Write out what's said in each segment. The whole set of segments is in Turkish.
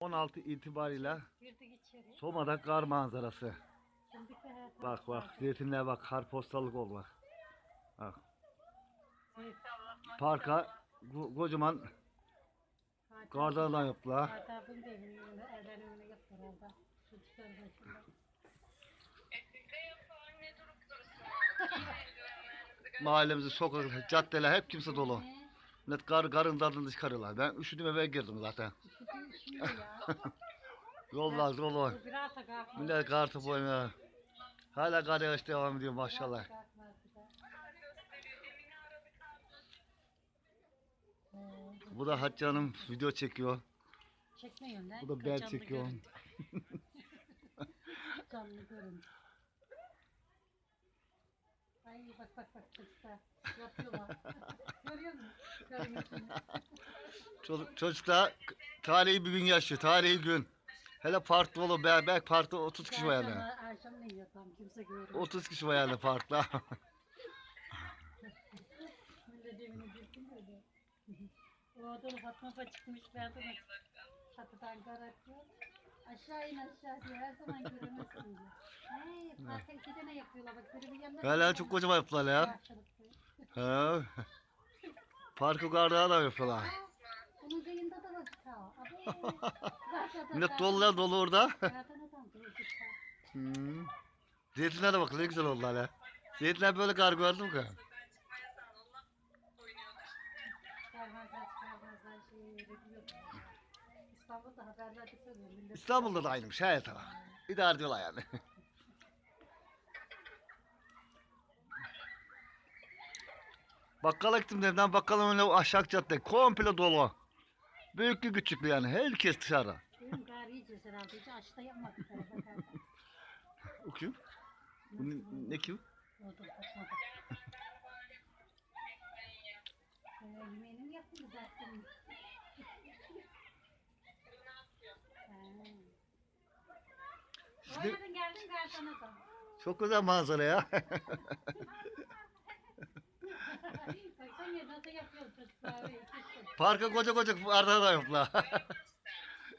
16 itibariyle Girdik içeri. Soma'da kar manzarası. Bak bak zeytinliğe bak kar postalık ol bak. Bak. Parka ko- kocaman kardan yaptılar. Hayatım da evinin evlerin önüne yaptı herhalde. Çocuklar başında. Mahallemizin sokak, caddeler hep kimse dolu. Net kar, karın tadını çıkarıyorlar. Ben üşüdüm eve girdim zaten. Yollar da kalkmaz. Millet kar topu oynuyor. Hala kar yağış devam ediyor maşallah. Bu da Hatice Hanım video çekiyor. Çekmiyorum lan. Bu da bel Canlı çekiyor. görüntü. Canlı görüntü. Ay bak bak bak yapıyorlar. Çocuk, çocuklar tarihi bir gün yaşıyor. Tarihi gün. Hele park dolu. Be, belki parkta 30 kişi var yani. Akşam, ne tam kimse görmüyor. 30 kişi var yani parkta. Millet evini girsin öyle. O odalı Fatma Fa çıkmış verdim çatıdan kar atıyor. Aşağı in aşağı diyor her zaman göremezsin diyor. Hey parka iki tane yapıyorlar bak biri bir yandan. Hala çok kocaman yaptılar ya. Karşılıklı. He. Parkı karda da yapıyorlar. Millet dolular dolu orada. Hmm. Zeytinlere bak ne güzel oldular ya. Zeytinler böyle kar şey bekliyor. İstanbul'da da aynıymış her taraf. İdare ediyorlar yani. Bakkala gittim evden bakkalın önüne aşağı cadde komple dolu. Büyüklü küçüklü yani herkes dışarı. Benim gari yiyeceğiz herhalde. Hiç açta yapmadık. O kim? Bu ne, ne kim? Oldu, bakmadık. Ee, yemeğini mi yaptın zaten? Şimdi Oynadın geldin garsona da. çok güzel manzara ya. Parka koca koca arda da yoklar.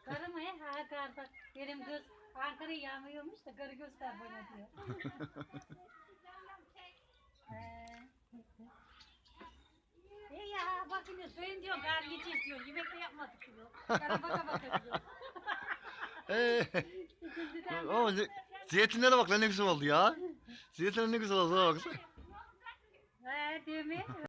Karı mı? Ha karda. Benim kız Ankara'ya yağmıyormuş da karı göster bana diyor. Ee, E ya bakın diyor, söyleyin diyor, kar geçeceğiz diyor, yemek de yapmadık diyor. Kara baka baka diyor. Ee, Ama ze- zeytinlere bak lan ne güzel oldu ya. Zeytinler ne güzel oldu bak. He değil mi?